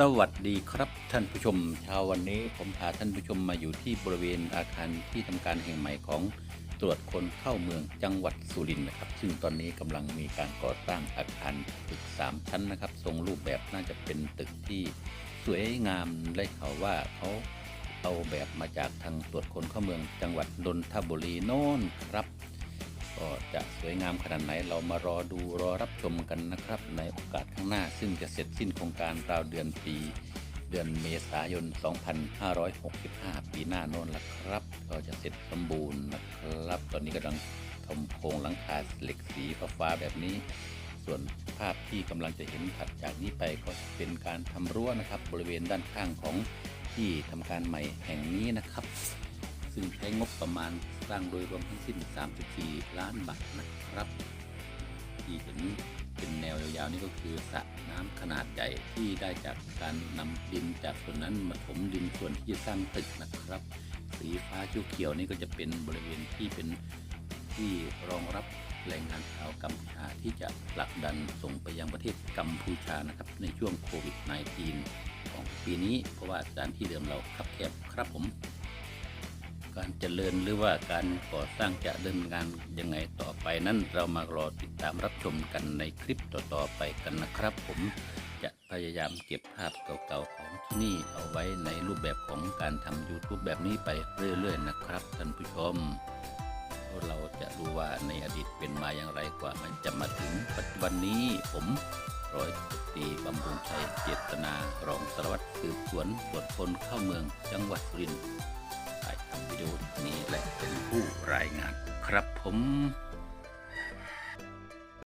สวัสดีครับท่านผู้ชมเช้าวันนี้ผมพาท่านผู้ชมมาอยู่ที่บริเวณอาคารที่ทำการแห่งใหม่ของตรวจคนเข้าเมืองจังหวัดสุรินทร์นะครับ ซึ่งตอนนี้กำลังมีการก่อสร้างอาคารตึก 3 ชั้นนะครับ ทรงรูปแบบน่าจะเป็นตึกที่สวยงามได้ข่าวว่าเขาเอาแบบมาจากทางตรวจคนเข้าเมืองจังหวัดนนทบุรีโน่นครับ ก็จะสวยงามขนาดไหนเรามารอดูรอรับชมกันนะครับ ในโอกาสข้างหน้า ซึ่งจะเสร็จสิ้นโครงการราวเดือนปี เดือนเมษายน 2565 ปีหน้าโน่นละครับ ก็จะเสร็จสมบูรณ์นะครับ ตอนนี้กำลังทำโครงหลังคาเหล็กสีฟ้าแบบนี้ ส่วนภาพที่กำลังจะเห็นถัดจากนี้ไปก็จะเป็นการทำรั้วนะครับ บริเวณด้านข้างของที่ทำการใหม่แห่งนี้นะครับ ซึ่งใช้งบประมาณสร้างโดยรวมทั้งสิ้น 34 ล้านบาทนะครับ ที่เห็นเป็นแนวยาวๆนี่ก็คือสระน้ำขนาดใหญ่ที่ได้จากการนำดินจากส่วนนั้นมาถมดินส่วนที่จะสร้างตึกนะครับ สีฟ้าเขียวนี่ก็จะเป็นบริเวณที่เป็นที่รองรับแรงงานชาวกัมพูชาที่จะผลักดันส่งไปยังประเทศกัมพูชานะครับ ในช่วงโควิด -19 ของปีนี้เพราะว่าสถานที่เดิมเราคับแคบครับผม การเจริญหรือว่าการก่อสร้างจะดำเนินงานยังไงต่อไปนั้นเรามารอติดตามรับชมกันในคลิปต่อๆไปกันนะครับ ผมจะพยายามเก็บภาพเก่าๆของที่นี่เอาไว้ในรูปแบบของการทำ YouTube แบบนี้ไปเรื่อยๆนะครับท่านผู้ชมเราจะรู้ว่าในอดีตเป็นมาอย่างไรกว่ามันจะมาถึงปัจจุบันนี้ผมร้อยตีบำรุงชัยเจตนารองสารวัตรสืบสวนตรวจคนเข้าเมืองจังหวัดสุรินทร์ ครับผม